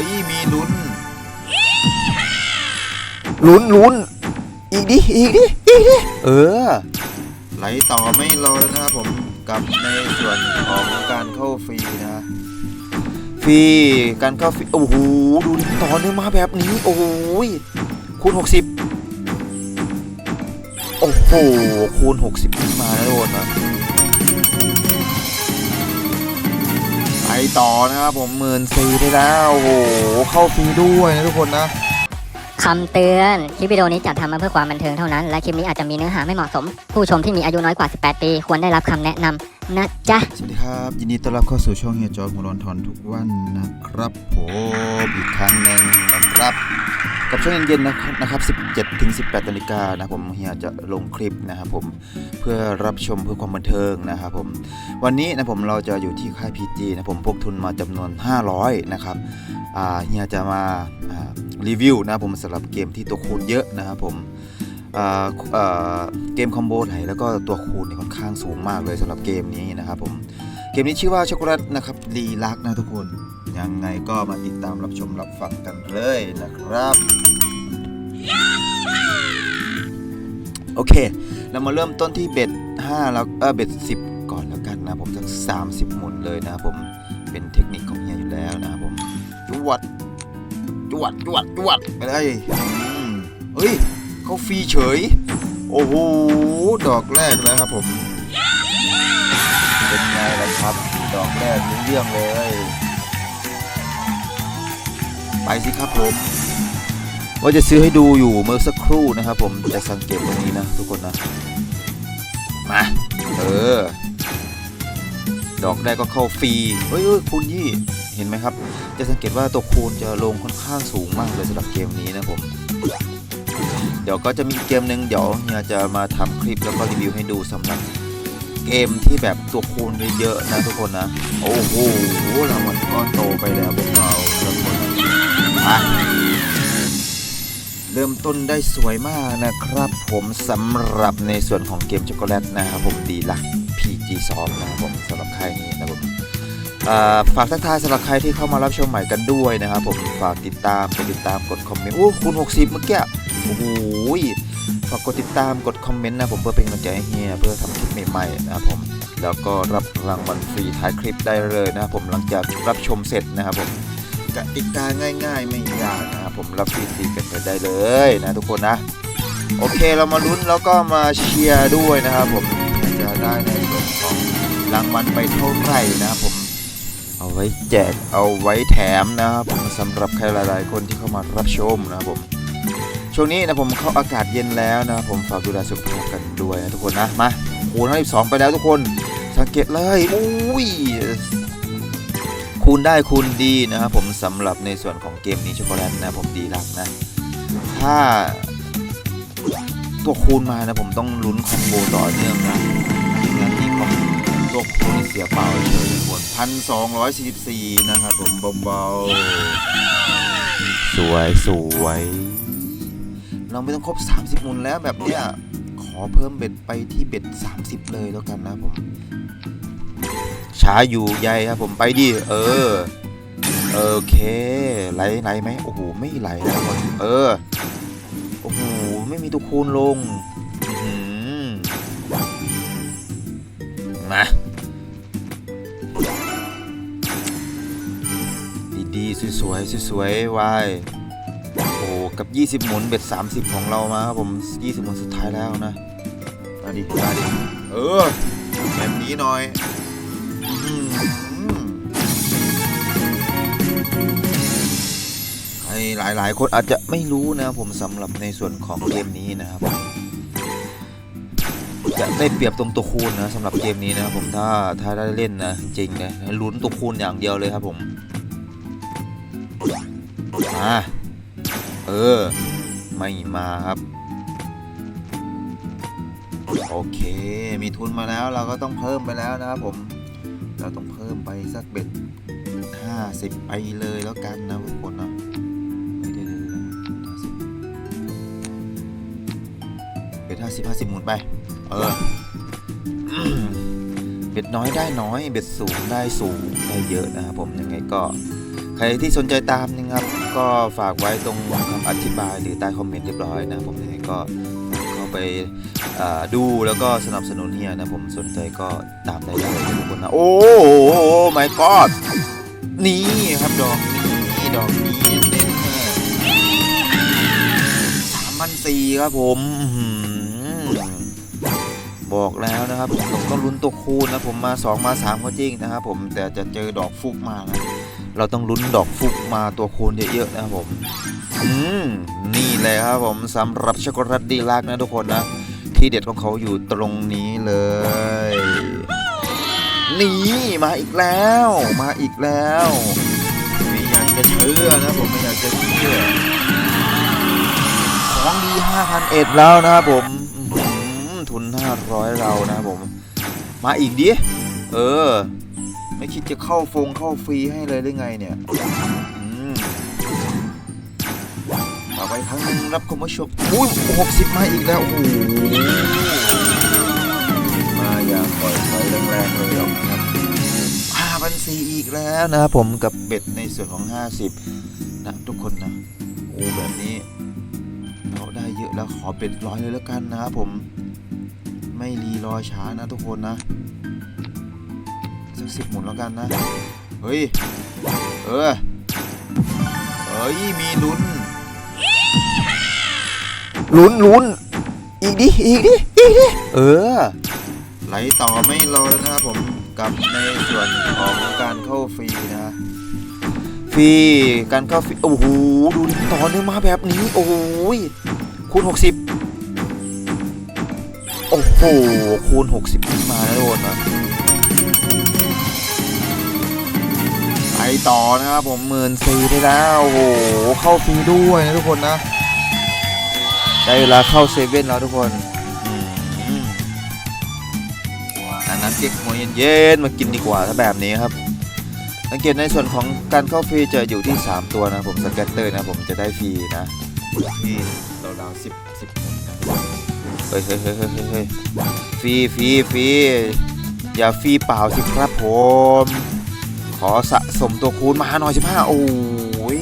อ้ยมีลุ้นลุ้นลุ้นอีกดิอีกดิอีกดิเออ ไหลต่อไม่รอแล้วนะครับผมกับในส่วนของการเข้าฟรีนะฟรีการเข้าฟรีโอ้โหดูดิต่อเนื่องมาแบบนี้ โอ้โหคูณ 60 โอ้โหคูณ 60 ขึ้นมาแล้วทุกคนนะ ต่อนะครับผมหมื่นสี่ได้แล้วโอ้โหเข้าฟรีด้วยนะทุกคนนะคำเตือน คลิปวิดีโอนี้จัดทำมาเพื่อความบันเทิงเท่านั้น และคลิปนี้อาจจะมีเนื้อหาไม่เหมาะสม ผู้ชมที่มีอายุน้อยกว่า 18 ปี ควรได้รับคำแนะนำนะจ๊ะ สวัสดีครับ ยินดีต้อนรับเข้าสู่ช่องเฮียจอยหัวร้อนทอนทุกวันนะครับผมอีกครั้งหนึ่งนะครับ กับช่วงเย็นๆนะครับนะครับ 17ถึง18นาฬิกานะผมเฮียจะลงคลิปนะครับผมเพื่อรับชมเพื่อความบันเทิงนะครับผมวันนี้นะผมเราจะอยู่ที่ค่าย PG นะผมพกทุนมาจำนวน 500 นะครับเฮียจะมารีวิวนะผมสำหรับเกมที่ตัวคูณเยอะนะครับผมเกมคอมโบไหนแล้วก็ตัวคูณเนี่ยค่อนข้างสูงมากเลยสำหรับเกมนี้นะครับผมเกมนี้ชื่อว่าช็อกโกแลตนะครับรีลักนะทุกคนยังไงก็มาติดตามรับชมรับฟังกันเลยนะครับ โอเค เรามาเริ่มต้นที่เบ็ด5แล้วเออเบ็ด10 ก่อนแล้วกันนะผมสัก 30 หมุนเลยนะผมเป็นเทคนิคของเฮียอยู่แล้วนะผมจวดจวดจวดจวดไปเลยอืมเฮ้ยเขาฟรีเฉย โอ้โหดอกแรกแล้วครับผมเป็นไงล่ะครับ ดอกแรกรู้เรื่องเลย ไปสิครับผม ว่าจะซื้อให้ดูอยู่เมื่อสักครู่นะครับ ผมจะสังเกตตรงนี้นะทุกคนนะมาเออดอกแรกก็เข้าฟรีเฮ้ยยคูณยี่เห็นไหมครับ จะสังเกตว่าตัวคูณจะลงค่อนข้างสูงมากเลยสำหรับเกมนี้นะผมเดี๋ยวก็จะมีเกมหนึ่งเดี๋ยวเฮียจะมาทำคลิปแล้วก็รีวิวให้ดูสำหรับเกมที่แบบตัวคูณเยอะๆนะทุกคนนะโอ้โหรางวัลก้อนโตไปแล้วเบาๆทุกคนอะ เริ่มต้นได้สวยมากนะครับ ผมสำหรับในส่วนของเกมช็อกโกแลตนะครับผมดีลัก PG2 นะครับผมสำหรับใครนี้นะครับผมฝากทักทายสำหรับใครที่เข้ามารับชมใหม่กันด้วยนะครับผมฝากติดตามกดติดตามกดคอมเมนต์โอ้คูณ60 เมื่อกี้โอ้โหฝากกดติดตามกดคอมเมนต์นะผมเพื่อเป็นกำลังใจให้เฮียเพื่อทำคลิปใหม่ๆนะครับผมแล้วก็รับรางวัลฟรีท้ายคลิปได้เลยนะครับผมหลังจากรับชมเสร็จนะครับผมกติกาง่าย ๆ ไม่ยากนะครับ ผมรับฟรีๆกันไปได้เลยนะทุกคนนะ โอเคเรามาลุ้นแล้วก็มาเชียร์ด้วยนะครับผมจะได้ในส่วนของรางวัลไปเท่าไหร่นะครับผมเอาไว้แจกเอาไว้แถมนะครับผมสำหรับใครหลายๆ คนที่เข้ามารับชมนะครับผมช่วงนี้นะผมเข้าอากาศเย็นแล้วนะครับผมฝากดูแลสุขภาพกันด้วยนะทุกคนนะมาคูณ52ไปแล้วทุกคน สังเกตเลยอุ้ย คูณได้คูณดีนะครับผมสำหรับในส่วนของเกมนี้ช็อกโกแลตนะผมดีรักนะ ถ้าตัวคูณมานะผมต้องลุ้นคอมโบต่อเนื่องนะงั้นที่คอมตัวคูณเสียเปล่าเฉยหมดพันสองร้อยสี่สิบสี่นะครับผมเบาๆสวยสวยเราไม่ต้องครบ 30มุนแล้วแบบเนี้ยขอเพิ่มเบ็ดไปที่เบ็ด 30 เลยแล้วกันนะผม ช้าอยู่ใยครับผมไปดิ เออ โอเค ไหลไหลไหมโอ้โห ไม่ไหลแล้วคนเออ โอ้โห ไม่มีตัวคูณลงหือมาดีๆสวยๆสวยๆวายโอ้กับ 20 หมุนเบ็ด 30 ของเรามาครับผม 20 หมุนสุดท้ายแล้วนะมาดิมาดิเออแบบนี้หน่อย อืมใครหลายๆคนอาจจะไม่รู้นะครับผมสำหรับในส่วนของเกมนี้นะครับ จะได้เปรียบตรงตัวคูณนะสำหรับเกมนี้นะครับผมถ้าถ้าได้เล่นนะจริงนะลุ้นตัวคูณอย่างเดียวเลยครับผมมาเออ ไม่มาครับ โอเค มีทุนมาแล้วเราก็ต้องเพิ่มไปแล้วนะครับผม เราต้องเพิ่มไปสักเบ็ดห้าสิบไปเลยแล้วกันนะทุกคนนะไม่ได้เลยห้าสิบเบ็ดห้าสิบห้าสิบหมุนไป เออ เบ็ดน้อยได้น้อย เบ็ดสูงได้สูงได้เยอะนะครับผมยังไงก็ใครที่สนใจตามนะครับ ก็ฝากไว้ตรงคำอธิบายหรือใต้คอมเมนต์เรียบร้อยนะผมยังไงก็ ไปดูแล้วก็สนับสนุนเฮียนะผมสนใจก็ตามได้เลยทุกคนนะโอ้โห my god นี่ครับดอกนี้ดอกนี้เน้นสามพันสี่ครับผมบอกแล้วนะครับผมผมต้องลุ้นตัวคูณนะผมมา 2 มา 3 ก็จริงนะครับผมแต่จะเจอดอกฟุกมานะเราต้องลุ้นดอกฟุกมาตัวคูณเยอะๆนะครับผม อืมนี่เลยครับผมสำหรับช็อกโกแลตดีลักนะทุกคนนะ ที่เด็ดของเขาอยู่ตรงนี้เลย นี่มาอีกแล้ว มาอีกแล้วไม่อยากจะเชื่อนะผมไม่อยากจะเชื่อของดี5,000เอ็ดแล้วนะครับผมอื้อหือทุน 500 เรานะครับผม มาอีกดิ เออ ไม่คิดจะเข้าฟงเข้าฟรีให้เลยได้ไงเนี่ย ไปครั้งหนึงรับคอมมิชชั่นอุ้ยหกสิบมาอีกแล้ว โอ้โหมาอย่างปล่อยไฟแรงๆเลยหรอกครับห้าพันสี่อีกแล้วนะครับผมกับเบ็ดในส่วนของ50นะทุกคนนะ โอ้แบบนี้ เราได้เยอะแล้วขอเบ็ดร้อยเลยแล้วกันนะครับผม ไม่รีรอช้านะทุกคนนะ สักสิบหมุนแล้วกันนะ เฮ้ย เออเฮ้ย มีลุ้น ลุ้นลุ้นอีกดิอีกดิอีกดิเออ ไหลต่อไม่รอแล้วนะครับผมกับในส่วนของการเข้าฟรีนะฟรีการเข้าฟรีโอ้โหดูดิต่อเนื่องมาแบบนี้ โอ้โหยคูณ 60 โอ้โหคูณ 60ขึ้นมาแล้วทุกคนนะไปต่อนะครับผมหมื่นสี่ได้แล้ว โอ้โหเข้าฟรีด้วยนะทุกคนนะ ได้เวลาเข้าเซเว่นแล้วทุกคนอืมอันนั้นเก๊กหัวเย็นๆมากินดีกว่าถ้าแบบนี้ครับ สังเกตในส่วนของการเข้าฟรีจะอยู่ที่ 3 ตัวนะผมสแกตเตอร์นะผมจะได้ฟรีนะที่ราวๆสิบสิบคนนะเฮ้ยเฮ้ยเฮ้ยเฮ้ยเฮ้ยฟรีฟรีฟรีอย่าฟรีเปล่าสิครับผม ขอสะสมตัวคูณมาหน่อยสิบ้าโอ้ย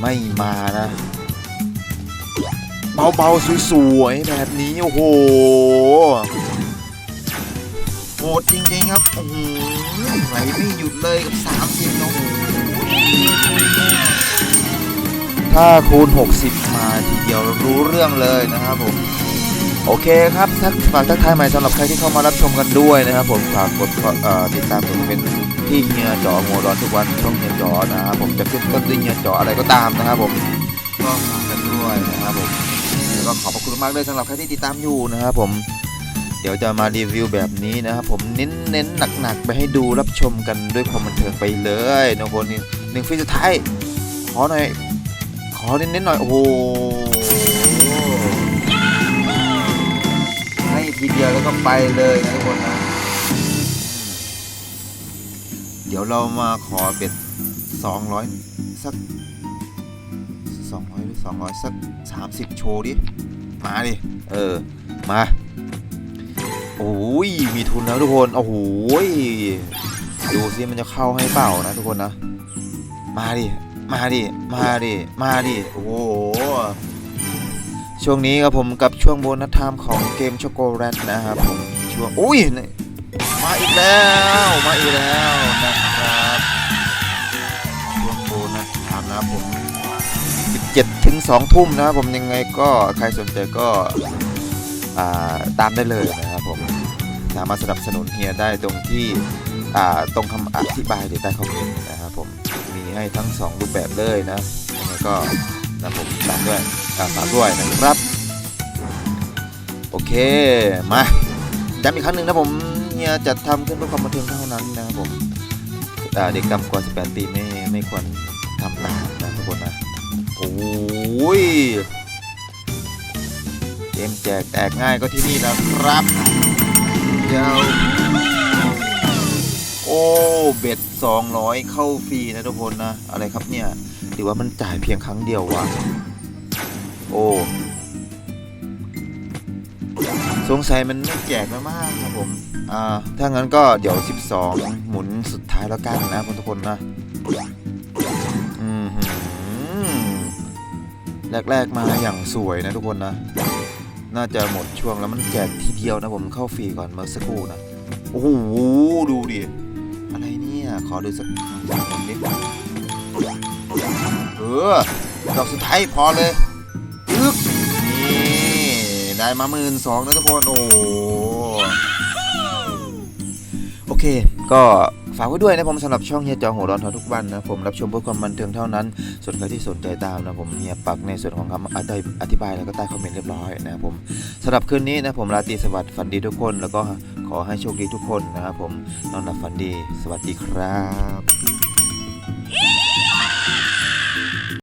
ไม่มานะ เบาๆสวยๆแบบนี้โอ้โหโหดจริงๆครับโอ้โหไหลไม่หยุดเลยกับ30นะโอ้โหถ้าคูณ 60 มาทีเดียวรู้เรื่องเลยนะครับผมโอเคครับทักฝากทักทายใหม่สำหรับใครที่เข้ามารับชมกันด้วยนะครับผมฝากกดติดตามผมเป็นที่เฮียจอหัวร้อนทุกวันช่องเฮียจอนะครับผมจะขึ้นต้นด้วยเฮียจออะไรก็ตามนะครับผมก็ฝากกันด้วยนะครับผม ก็ขอบพระคุณมากเลยสำหรับใครที่ติดตามอยู่นะครับผมเดี๋ยวจะมารีวิวแบบนี้นะครับผมเน้นเน้นหนักๆ ไปให้ดูรับชมกันด้วยความบันเทิงไปเลยนะคนนี่หนึ่งฟรีสุดท้าย ขอหน่อย ขอเน้นๆหน่อย โอ้โหให้ทีเดียวแล้วก็ไปเลยนะทุกคนนะ เดี๋ยวเรามาขอเบ็ด200 สัก 200หรือ200สัก30โชว์ดิ มาดิ เออ มา โอ้ย มีทุนแล้วทุกคน โอ้โหยดูสิมันจะเข้าให้เปล่านะทุกคนนะ มาดิ มาดิ มาดิ มาดิ โอ้โห ช่วงนี้ครับผมกับช่วงโบนัสไทม์ของเกมช็อกโกแลตนะครับผม ช่วง อุ้ย มาอีกแล้ว มาอีกแล้วนะครับช่วงโบนัสไทม์นะครับผม 2 ทุ่มนะครับผมยังไงก็ใครสนใจก็าตามได้เลยนะครับผมสามารถสนับสนุนเฮียได้ตรงที่ตรงคำอธิบายหรือใต้คอมเมนต์นะครับผมมีให้ทั้ง 2 รูปแบบเลยนะยังไงก็นะผมตามด้วยอ่าฝากด้วยนะครับ โอเคมาย้ำอีกครั้งหนึ่งนะผมเฮียจัดทำขึ้นเพื่อความบันเทิงเท่านั้นนะครับผมเด็กต่ำกว่า18ปีไม่ไม่ควรทำตามนะทุกคนนะ โอ้ยเกมแจกแตกง่ายก็ที่นี่นะครับเดี๋ยวโอ้ เบ็ด 200 เข้าฟรีนะทุกคนนะ อะไรครับเนี่ย หรือว่ามันจ่ายเพียงครั้งเดียววะ โอ้สงสัยมันไม่แจกมากครับผม อ่า ถ้างั้นก็เดี๋ยว 12 หมุนสุดท้ายแล้วกันนะทุกคนนะ แรก ๆ มาอย่างสวยนะทุกคนนะ น่าจะหมดช่วงแล้วมันแจกทีเดียวนะผมเข้าฟรีก่อนเมื่อสักครู่นะ โอ้โหดูดิ อะไรเนี่ย ขอดูสักอย่างนึงดิเออดอกสุดท้ายพอเลยอึ๊บนี่ได้มาหมื่นสองนะทุกคน โอ้โหโอเค ก็ ฝากไว้ด้วยนะผมสำหรับช่องเฮียจอหัวร้อนทอทุกวันนะผมรับชมเพื่อความบันเทิงเท่านั้น ส่วนใครที่สนใจตามนะผมเฮียปักในส่วนของคำอธิบายแล้วก็ใต้คอมเมนต์เรียบร้อยนะผมสำหรับคืนนี้นะผมราตรีสวัสดิ์ฝันดีทุกคน แล้วก็ขอให้โชคดีทุกคนนะครับผมนอนหลับฝันดี สวัสดีครับ